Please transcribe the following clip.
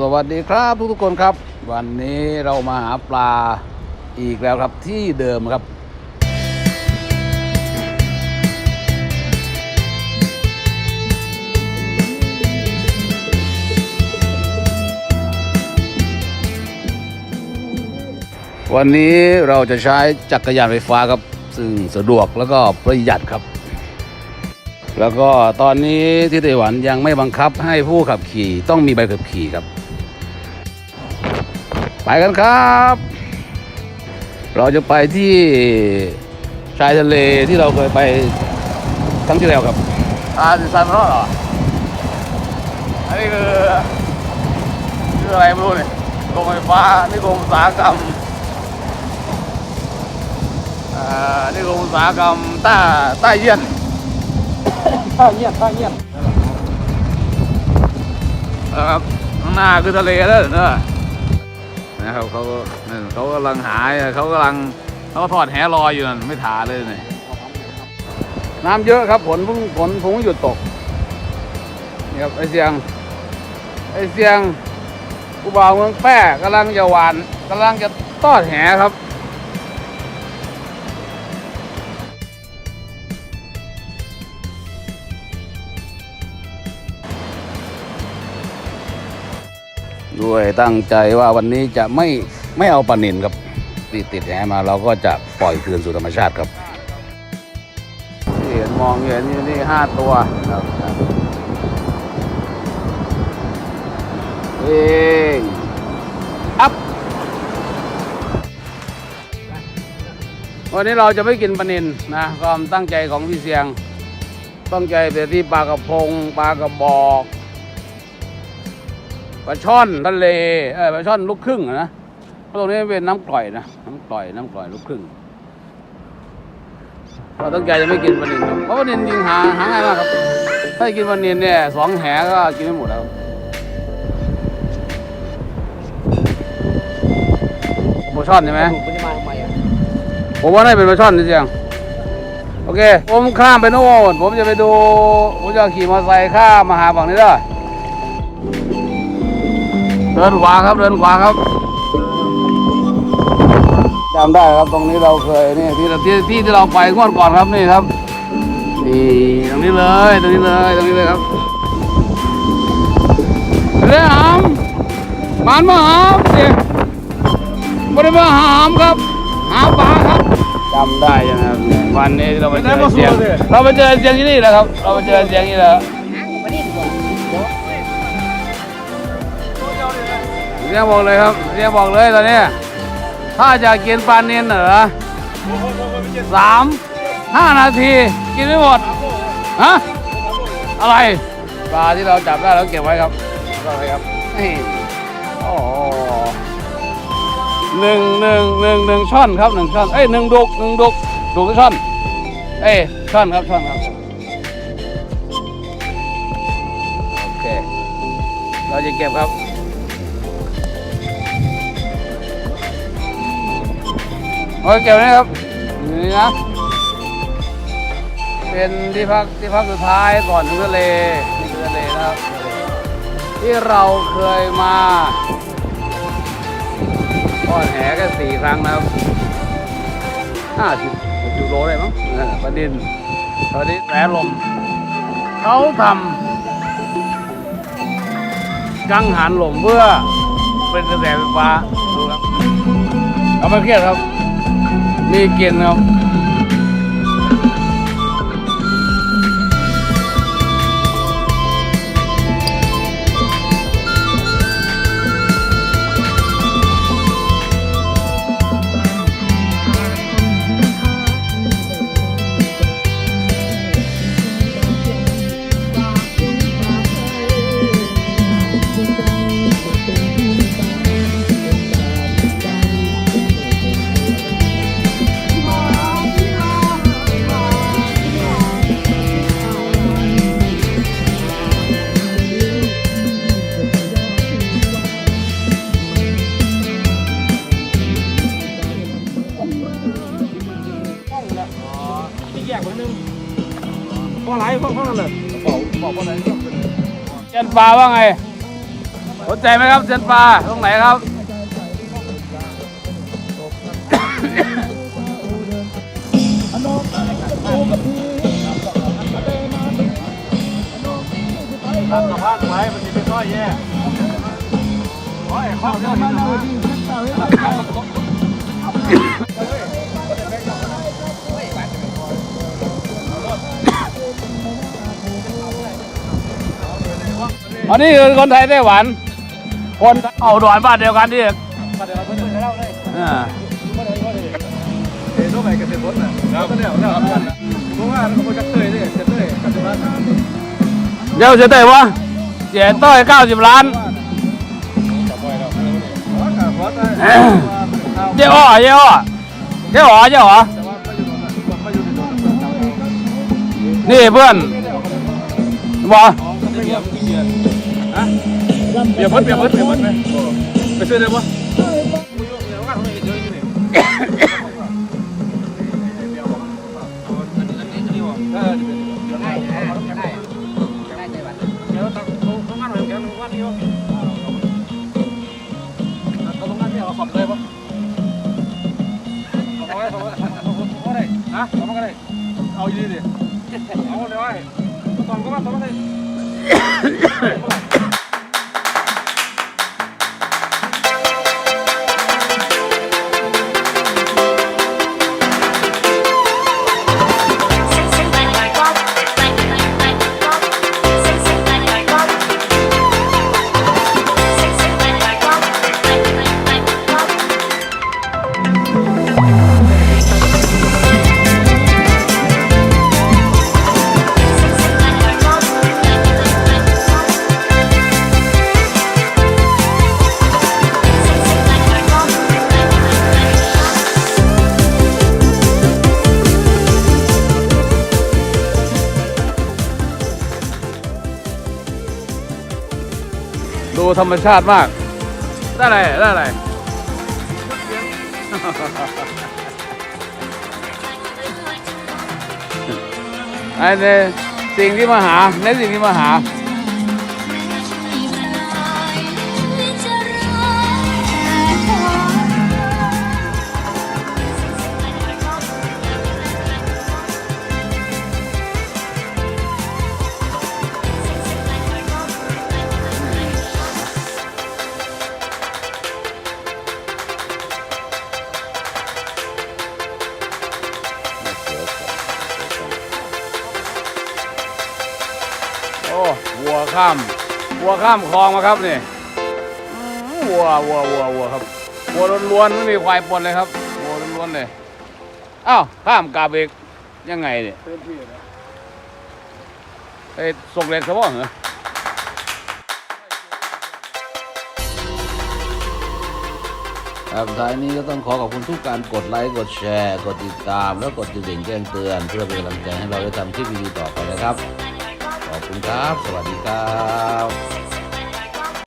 สวัสดีครับทุกทุกๆคนครับ วันนี้เรามาหาปลาอีกแล้วครับที่เดิมครับ วันนี้เราจะใช้จักรยานไฟฟ้าครับ ซึ่งสะดวกแล้วก็ประหยัดครับ แล้วก็ตอนนี้ที่ไต้หวันยังไม่บังคับให้ผู้ขับขี่ต้องมีใบขับขี่ครับ ไปกันครับ เราจะไปที่ชายทะเลที่เราเคยไปครั้งที่แล้วครับอ่าซันรอดเหรอ อันนี้คือคืออะไรไม่รู้เนี่ยโรงไฟฟ้านี่โรงอุตสาหกรรมอ่านี่โรงอุตสาหกรรมต้าต้าเยี่ยนข้าเงียบข้าเงียบนะครับข้างหน้าคือทะเลแล้วเนอะ นะครับเขาก็นั่นเขากำลังหายเขากำลังเขาก็ทอดแหรออยู่นั่นไม่ถาเลยเนี่ยน้ำเยอะครับฝนพุ่งฝนพุ่งหยุดตกนี่ครับไอเสียงไอเสียงกูบ่าวเมืองแป้กำลังจะหวานกำลังจะทอดแหครับ ด้วยตั้งใจว่าวันนี้จะไม่ไม่เอาปลานินครับติดติดแหมาเราก็จะปล่อยคืนสู่ธรรมชาติครับที่เห็นมองเห็นอยู่นี่ห้าตัวครับเองอัพวันนี้เราจะไม่กินปลานินนะความตั้งใจของพี่เสียงตั้งใจแต่ที่ปลากระพงปลากระบอก ปลาช่อนทะเลเออปลาช่อนลูกครึ่งนะเพราะตรงนี้เป็นน้ำกร่อยนะน้ำกร่อยน้ำกร่อยลูกครึ่งเราตั้งใจจะไม่กินปลานินครับเพราะปลานินยิงหาหาง่ายมากครับ ถ้ากินปลานินเนี่ยสองแหก็กินไม่หมดแล้วครับปลาช่อนใช่ไหมถูกมันจะมาทำไมอะผมว่าน่าจะเป็นปลาช่อนจริงๆโอเค ผมข้ามไปโน่นผมจะไปดู ผมจะขี่มอเตอร์ไซค์ข้ามมาหาฝั่งนี้เด้ เดินขวาครับเดินขวาครับจำได้ครับตรงนี้เราเคยนี่ที่ที่ที่ที่เราไปงวดก่อนครับนี่ครับนี่ตรงนี้เลยตรงนี้เลยตรงนี้เลยครับเรื่องหามมันมาหามสิไม่ได้มาหามครับหาปลาครับจำได้ใช่ไหมครับเนี่ยวันนี้เราไปเจอเสียงเราไปเจอเสียงที่นี่แหละครับ เราไปเจอเสียงนี่แหละ เสียบอกเลยครับเสียบอกเลยตอนนี้ถ้าจะกินปลาเนียนเหรอสามห้านาทีกินไม่หมดฮะอะไรปลาที่เราจับได้เราเก็บไว้ครับก็ไว้ครับโอ้หนึ่งหนึ่งหนึ่งหนึ่งช่อนครับหนึ่งช่อนเอ้ยหนึ่งดุกหนึ่งดุกดุกช่อนเอ้ยช่อนครับช่อนครับโอเคเราจะเก็บครับ โอเคเก็บไว้นะครับนี่นะ เป็นที่พักที่พักสุดท้ายก่อนถึงทะเลนี่คือทะเลนะครับ ที่เราเคยมาทอดแหกันสี่ครั้งนะครับห้าสิบหกสิโลได้มั้งประเด็นตอนนี้แสลมเขาทำกังหันลมเพื่อเป็นกระแสไฟฟ้าดูครับเอาไม่เครียดครับ มีกินครับ เพราะอะไรเพราะเพราะอะไรเจนปลาว่าไงไปสนใจไหมครับเซียนปลาตรงไหนครับทำกับพานไว้มันจะเป็นต้อยแย่โอ้ยข้าวเดียว อันนี้คือคนไทยไต้หวัน คนเอาดอนบ้านเดียวกันที่มาเดี๋ยวเราเพิ่งไปเล่าเลยอ่ามาเลยมาเลยเฮ้ยรู้ไหมกันเสร็จหมดน่ะแล้วก็เดี๋ยวเดี๋ยวเพราะว่าเราไปจับเตยเนี่ยจับเตยจับเตยเดี๋ยวจะได้วะเสียต้อยเก้าสิบล้านเจ้าอ๋อเจ้าอ๋อเจ้าอ๋อเจ้าอ๋อนี่เพื่อนบอ เบียร์เพิ่นเบียร์เพิ่นเบียร์เพิ่นไหมไปซื้อได้ปะเอาอยู่ดิเอาเลยว่าตอนก็ว่าตอนก็ได้ ดูธรรมชาติมาก ได้อะไรได้อะไรไอ้ในสิ่งที่มาหาในสิ่งที่มาหา ข้ามวัวข้ามคลองมาครับนี่วัววัววัววัวครับวัวล้วนๆไม่มีควายปนเลยครับวัวล้วนๆเลยอ้าวข้ามกาเอกยังไงเนี่ยไอ้ส่งเล็กซะบ้างเหรอครับท้ายนี้ก็ต้องขอขอบคุณทุกการกดไลค์กดแชร์ กดติดตาม แล้วกดกระดิ่งแจ้งเตือน เพื่อเป็นกำลังใจให้เราได้ทำคลิปดีๆต่อไปนะครับ คุณครับ สวัสดีครับ